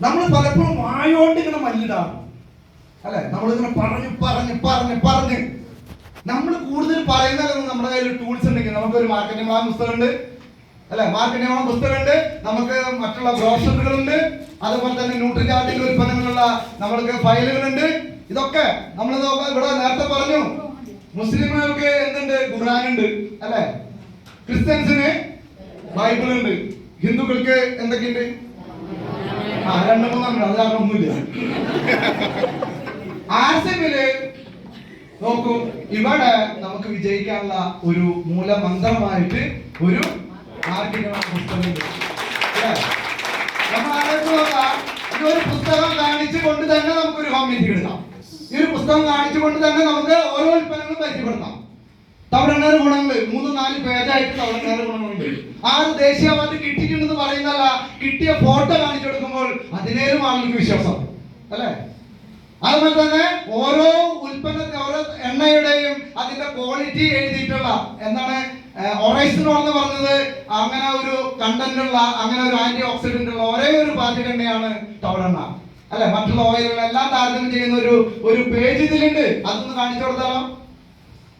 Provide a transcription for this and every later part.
നമ്മൾ പലപ്പോഴും വായോണ്ട് ഇങ്ങനെ മല്ലിടാണ് അല്ലെ? നമ്മളിങ്ങനെ പറഞ്ഞു പറഞ്ഞു പറഞ്ഞു പറഞ്ഞ്. നമ്മൾ കൂടുതൽ പറയുന്നതൊന്നും നമ്മുടെ കയ്യിൽ ടൂൾസ് ഉണ്ടെങ്കിൽ നമുക്കൊരു മാർക്കറ്റിംഗ് പുസ്തകമുണ്ട്. അല്ലെ? മാർക്കറ്റിംഗ് പുസ്തകമുണ്ട്. നമുക്ക് മറ്റുള്ള ബ്രോഷറുകളുണ്ട് അതുപോലെ തന്നെ ന്യൂട്രിചാർട്ടിംഗ് ഉൽപ്പന്നങ്ങളുള്ള നമ്മൾക്ക് ഫയലുകളുണ്ട് ഇതൊക്കെ നമ്മൾ നോക്കാം ഇവിടെ നേരത്തെ പറഞ്ഞു. മുസ്ലിമുകൾക്ക് എന്തുണ്ട്? ഖുർആനുണ്ട്. അല്ലെ? ക്രിസ്ത്യൻസിന് ബൈബിൾ ഉണ്ട് ഹിന്ദുക്കൾക്ക് എന്തൊക്കെയുണ്ട്? ആ രണ്ടു മൂന്നാണ് അത് കാരണം ഒന്നുമില്ല. ആസമിൽ നോക്കൂ ഇവിടെ നമുക്ക് വിജയിക്കാനുള്ള ഒരു മൂലമന്ത്രമായിട്ട് ഒരു മാർക്കറ്റിംഗ് പുസ്തകമുണ്ട്? നമ്മൾ ആലോചിച്ച് ഒരു പുസ്തകം തന്നെ നമുക്കൊരു ഹോം മീറ്റിംഗ് എടുക്കാം. ഈ ഒരു പുസ്തകം കാണിച്ചുകൊണ്ട് തന്നെ നമുക്ക് ഓരോ ഉൽപ്പന്നങ്ങളും പരിചയപ്പെടുത്താം. തവണേറെ ഗുണങ്ങൾ മൂന്ന് നാല് പേജായിട്ട് തവണേറെ ഗുണങ്ങളുണ്ട്. ആറ് ദേശീയ അവാർഡ് കിട്ടിയിട്ടുണ്ടെന്ന് പറയുന്നല്ല കിട്ടിയ ഫോട്ടോ കാണിച്ചു കൊടുക്കുമ്പോൾ അതിനേലും ആളുകൾക്ക് വിശ്വാസം. അല്ലേ? അതുപോലെ തന്നെ ഓരോ ഉൽപ്പന്നത്തെ ഓരോ എണ്ണയുടെയും അതിന്റെ ക്വാളിറ്റി എഴുതിയിട്ടുള്ള എന്താണ്? ഒറൈസിനോ എന്ന് പറഞ്ഞത് അങ്ങനെ ഒരു കണ്ടന്റ് ഉള്ള അങ്ങനെ ഒരു ആന്റി ഓക്സിഡന്റ് ഉള്ള ഒരേ ഒരു പാചക എണ്ണയാണ് ടൗണെണ്ണ അല്ലെ? മറ്റുള്ള ഓയിലുകൾ എല്ലാം താരതമ്യം ചെയ്യുന്ന ഒരു ഒരു പേജ് ഇതിലുണ്ട്. അതൊന്ന് കാണിച്ചു കൊടുത്താലോ?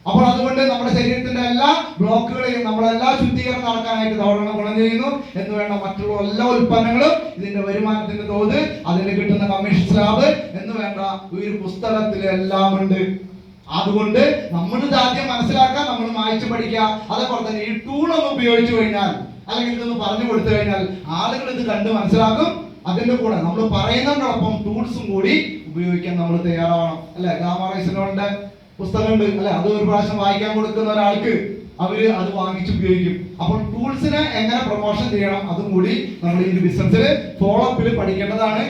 അപ്പോൾ അതുകൊണ്ട് നമ്മുടെ ശരീരത്തിന്റെ എല്ലാ ബ്ലോക്കുകളെയും നമ്മളെല്ലാ ശുദ്ധീകരണം നടക്കാനായിട്ട് തവണ ഗുണം ചെയ്യുന്നു എന്ന് വേണ്ട മറ്റുള്ള എല്ലാ ഉൽപ്പന്നങ്ങളും ഇതിന്റെ വരുമാനത്തിന്റെ തോത് അതിന് കിട്ടുന്ന കമ്മീഷൻ സ്ലാബ് എന്ന് വേണ്ട ഒരു പുസ്തകത്തിൽ എല്ലാം ഉണ്ട്. അതുകൊണ്ട് നമ്മൾ ഇത് ആദ്യം മനസ്സിലാക്കാൻ നമ്മൾ വായിച്ചു പഠിക്കുക. അതേപോലെ തന്നെ ഈ ടൂൾ ഒന്ന് ഉപയോഗിച്ചു കഴിഞ്ഞാൽ അല്ലെങ്കിൽ ഇതൊന്ന് പറഞ്ഞു കൊടുത്തു കഴിഞ്ഞാൽ ആളുകൾ ഇത് കണ്ട് മനസ്സിലാക്കും. അതിന്റെ കൂടെ നമ്മൾ പറയുന്നതിനോടൊപ്പം ടൂൾസും കൂടി ഉപയോഗിക്കാൻ നമ്മൾ തയ്യാറാവണം. അല്ലെ? ഗാമറൈസിനോന്റെ പുസ്തകമുണ്ട്. അല്ലെ? അത് ഒരു പ്രാവശ്യം വായിക്കാൻ കൊടുക്കുന്ന ഒരാൾക്ക് അവർ അത് വാങ്ങിച്ച് ഉപയോഗിക്കും. അപ്പോൾ ടൂൾസിനെ എങ്ങനെ പ്രൊമോഷൻ ചെയ്യണം അതും കൂടി നമ്മൾ ഈ ബിസിനസ്സിൽ ഫോളോ അപ്പിൽ പഠിക്കേണ്ടതാണ്.